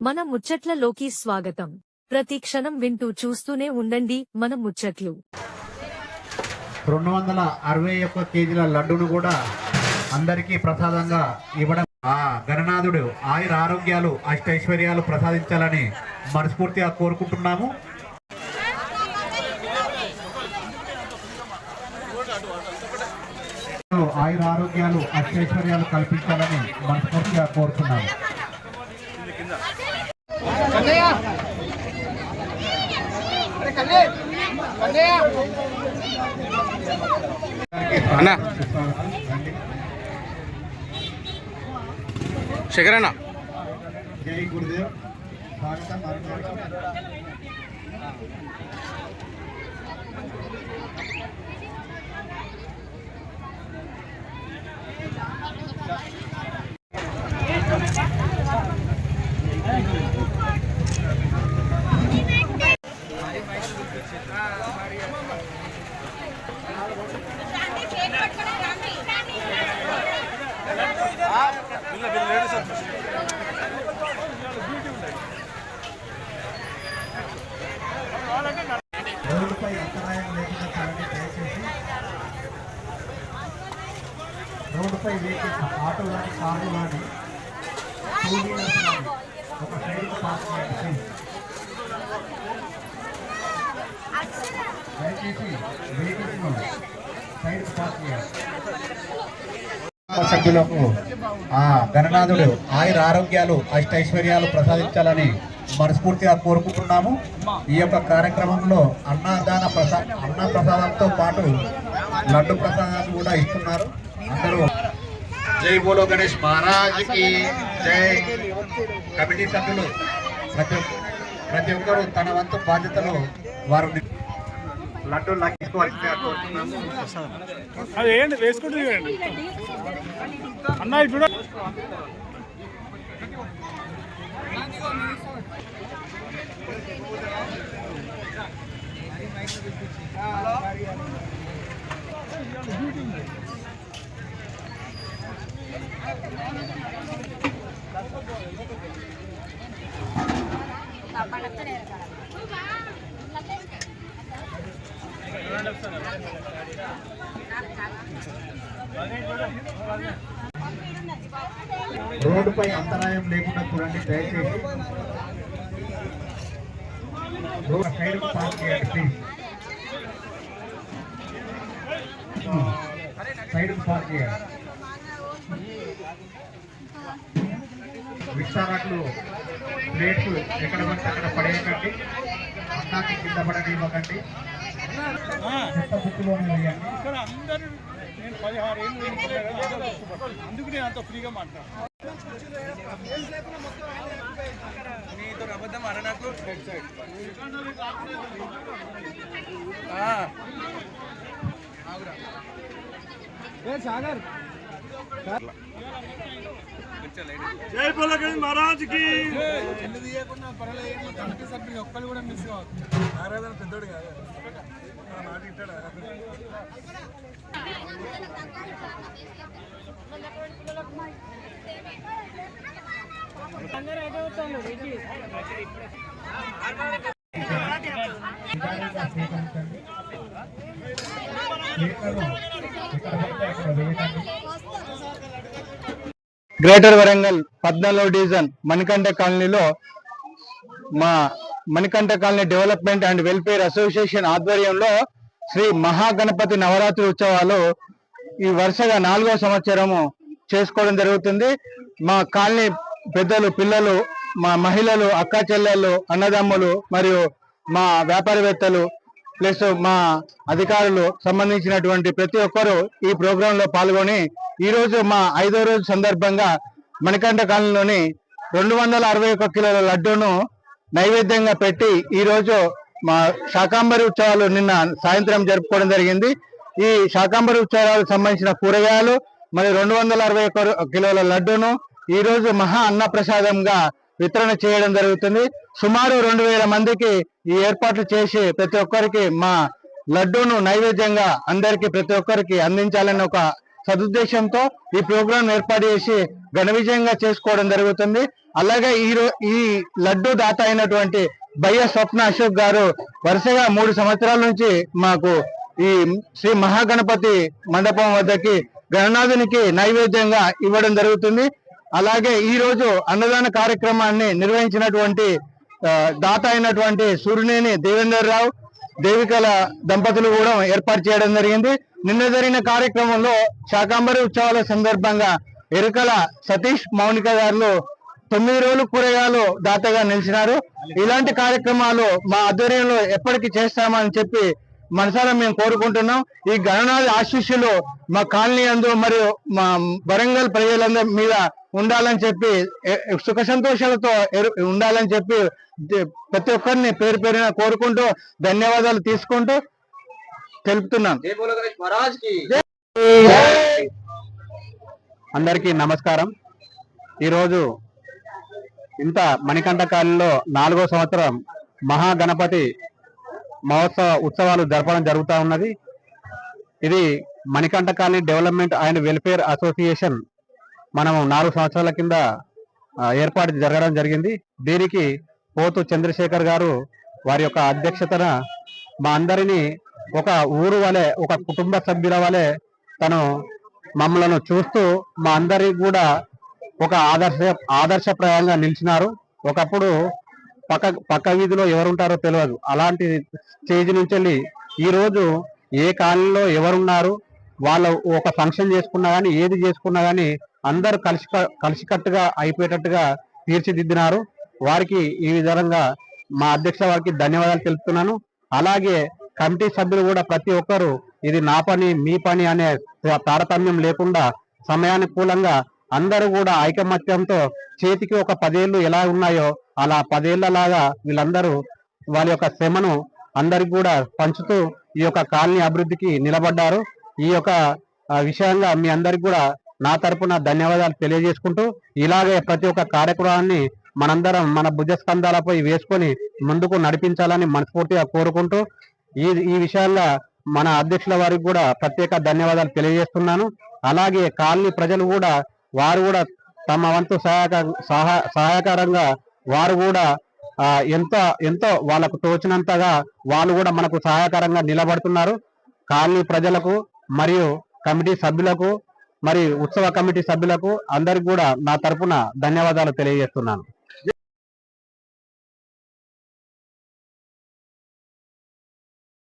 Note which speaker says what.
Speaker 1: మన ముచ్చట్లలోకి స్వాగతం. ప్రతి క్షణం వింటూ చూస్తూనే ఉండండి మన ముచ్చట్లు.
Speaker 2: రెండు వందల అరవై ఒక్క కేజీల లడ్డును కూడా అందరికీ ప్రసాదంగా ఇవ్వడం ఆ గణనాథుడు ఆయుర ఆరోగ్యాలు అష్టైశ్వర్యాలు ప్రసాదించాలని మనస్ఫూర్తిగా కోరుకుంటున్నాము. ఆయుర ఆరోగ్యాలు అష్టైశ్వర్యాలు కల్పించాలని మనస్ఫూర్తిగా కోరుతున్నాము.
Speaker 3: అన్నా.
Speaker 2: రండి.
Speaker 3: శేఖర్ అన్న
Speaker 2: జై గురుదేవ్ రోడ్డుపై అంతరాయం లేకుండా చూడండి దయచేసి రోడ్డుపై వేసిన ఆటో కానీ కారు కానీ టూ వీలర్స్ కానీ ఒక సైడ్ పార్క్ చేయండి దయచేసి వెహికల్స్ సైడ్ పార్క్ చేయాలి సభ్యులకు ఆ గణనాథుడు ఆయుర ఆరోగ్యాలు అష్టైశ్వర్యాలు ప్రసాదించాలని మనస్ఫూర్తిగా కోరుకుంటున్నాము. ఈ యొక్క కార్యక్రమంలో అన్నదాన ప్రసా అన్న ప్రసాదంతో పాటు లడ్డు ప్రసాదాలు కూడా ఇస్తున్నారు. అందరూ జై బోలో గణేష్ మహారాజ్కి జై. కమిటీ సభ్యులు ప్రతి ఒక్క- ప్రతి ఒక్కరూ తన వంతు బాధ్యతలు వారు లడ్డు
Speaker 3: అది ఏంటి? వేసుకుంటూ చూడండి. అన్న ఇప్పుడు
Speaker 2: రోడ్డుపై అంతరాయం లేకుండా చూడండి దయచేసి. రోడ్ సైడ్ పార్క్ చేయండి సైడ్ పార్క్ చేయండి. విస్తారాకులు ప్లేట్స్ ఎక్కడ పడితే అక్కడ పడేయకండి. అన్నాకి కింద పడని
Speaker 3: ఇక్కడ అందరూ నేను పదిహారు ఏళ్ళు. అందుకు నేను అంత ఫ్రీగా మాట్లాడు నీతో అబద్ధం అరణకు సైడ్ జై బోలగంజ్ మహారాజ్కి. కమిటీ సభ్యులు ఒక్కరు కూడా మిస్ కావద్దు. ఆరాధన పెద్దోడు కాదు.
Speaker 4: గ్రేటర్ వరంగల్ పద్నాలుగో డివిజన్ మణికంఠ కాలనీలో మా Manikanta colony development and welfare association ఆధ్వర్యంలో శ్రీ మహాగణపతి నవరాత్రి ఉత్సవాలు ఈ వరుసగా నాలుగో సంవత్సరము చేసుకోవడం జరుగుతుంది. మా కాలనీ పెద్దలు పిల్లలు మా మహిళలు అక్క చెల్లెళ్ళు అన్నదమ్ములు మరియు మా వ్యాపారవేత్తలు ప్లస్ మా అధికారులు సంబంధించినటువంటి ప్రతి ఒక్కరూ ఈ ప్రోగ్రామ్లో పాల్గొని ఈరోజు మా ఐదో రోజు సందర్భంగా మణికంఠ కాలనీలోని రెండు వందల అరవై ఒక్క కిలోల లడ్డూను నైవేద్యంగా పెట్టి ఈరోజు మా శాకాంబరి ఉత్సవాలు నిన్న సాయంత్రం జరుపుకోవడం జరిగింది. ఈ శాకాంబరి ఉత్సవాలకు సంబంధించిన కూరగాయలు మరి రెండు వందల అరవై ఒక్క కిలోల లడ్డూను ఈరోజు మహా అన్న ప్రసాదంగా వితరణ చేయడం జరుగుతుంది. సుమారు రెండు వేల మందికి ఈ ఏర్పాట్లు చేసి ప్రతి ఒక్కరికి మా లడ్డూను నైవేద్యంగా అందరికీ ప్రతి ఒక్కరికి అందించాలని ఒక సదుద్దేశంతో ఈ ప్రోగ్రాం ఏర్పాటు చేసి
Speaker 5: ఘన విజయంగా చేసుకోవడం జరుగుతుంది. అలాగే ఈ ఈ లడ్డు దాత అయినటువంటి బయ్య స్వప్న అశోక్ గారు వరుసగా మూడు సంవత్సరాల నుంచి మాకు ఈ శ్రీ మహాగణపతి మండపం వద్దకి గణనాథునికి నైవేద్యంగా ఇవ్వడం జరుగుతుంది. అలాగే ఈ రోజు అన్నదాన కార్యక్రమాన్ని నిర్వహించినటువంటి దాత అయినటువంటి సూర్యనేని దేవేందర్ రావు దేవికల దంపతులు కూడా ఏర్పాటు చేయడం జరిగింది. నిన్న జరిగిన కార్యక్రమంలో శాకాంబరి ఉత్సవాల సందర్భంగా ఎరుకల సతీష్ మౌనిక గారు తొమ్మిది రోజులు కూరగాయలు దాతగా నిలిచినారు. ఇలాంటి కార్యక్రమాలు మా ఆధ్వర్యంలో ఎప్పటికీ చేస్తామని చెప్పి మనసారా మేము కోరుకుంటున్నాం. ఈ గణనాథ ఆశీస్సులు మా కాలనీ అందు మరియు మా వరంగల్ ప్రజలందరి మీద ఉండాలని చెప్పి సుఖ సంతోషాలతో ఉండాలని చెప్పి ప్రతి ఒక్కరిని పేరు పేరున కోరుకుంటూ ధన్యవాదాలు తీసుకుంటూ తెలుపుతున్నాను అందరికీ నమస్కారం. ఈరోజు ఇంత మణికంఠ కాలంలో నాలుగో సంవత్సరం మహాగణపతి మహోత్సవ ఉత్సవాలు జరపడం జరుగుతూ ఉన్నది. ఇది Manikanta colony development and welfare association మనము నాలుగు సంవత్సరాల కింద ఏర్పాటు జరగడం జరిగింది. దీనికి పోతు చంద్రశేఖర్ గారు వారి యొక్క అధ్యక్షతన మా అందరినీ ఒక ఊరు వలె ఒక కుటుంబ సభ్యుల వలె తను మమ్మలను చూస్తూ మా అందరికి కూడా ఒక ఆదర్శ ఆదర్శప్రాయంగా నిలిచినారు. ఒకప్పుడు పక్క పక్క వీధిలో ఎవరుంటారో తెలియదు అలాంటి స్టేజ్ నుంచి వెళ్ళి ఈరోజు ఏ కాలంలో ఎవరున్నారు వాళ్ళ ఒక ఫంక్షన్ చేసుకున్నా కానీ ఏది చేసుకున్నా కానీ అందరూ కలిసి కలిసికట్టుగా అయిపోయేటట్టుగా తీర్చిదిద్దినారు. వారికి ఈ విధంగా మా అధ్యక్ష వారికి ధన్యవాదాలు తెలుపుతున్నాను. అలాగే కమిటీ సభ్యులు కూడా ప్రతి ఒక్కరు ఇది నా పని మీ పని అనే తారతమ్యం లేకుండా సమయానుకూలంగా అందరూ కూడా ఐకమత్యంతో చేతికి ఒక పదేళ్ళు ఎలా ఉన్నాయో అలా పదేళ్ళలాగా వీళ్ళందరూ వాళ్ళ యొక్క శ్రమను అందరికి కూడా పంచుతూ ఈ యొక్క కాలనీ అభివృద్ధికి నిలబడ్డారు. ఈ యొక్క విషయంగా మీ అందరికి కూడా నా తరపున ధన్యవాదాలు తెలియజేసుకుంటూ ఇలాగే ప్రతి ఒక్క కార్యక్రమాన్ని మనందరం మన భుజస్కంధాలపై వేసుకొని ముందుకు నడిపించాలని మనస్ఫూర్తిగా కోరుకుంటూ ఈ ఈ విషయాల్లో మన అధ్యక్షుల వారికి కూడా ప్రత్యేక ధన్యవాదాలు తెలియజేస్తున్నాను. అలాగే కాలనీ ప్రజలు కూడా వారు కూడా తమ వంతు సహాయక సహా సహాయకరంగా వారు కూడా ఎంత ఎంతో వాళ్ళకు తోచినంతగా వాళ్ళు కూడా మనకు సహాయకరంగా నిలబడుతున్నారు. కాలనీ ప్రజలకు మరియు కమిటీ సభ్యులకు మరి ఉత్సవ కమిటీ సభ్యులకు అందరికి కూడా నా తరపున ధన్యవాదాలు తెలియజేస్తున్నాను.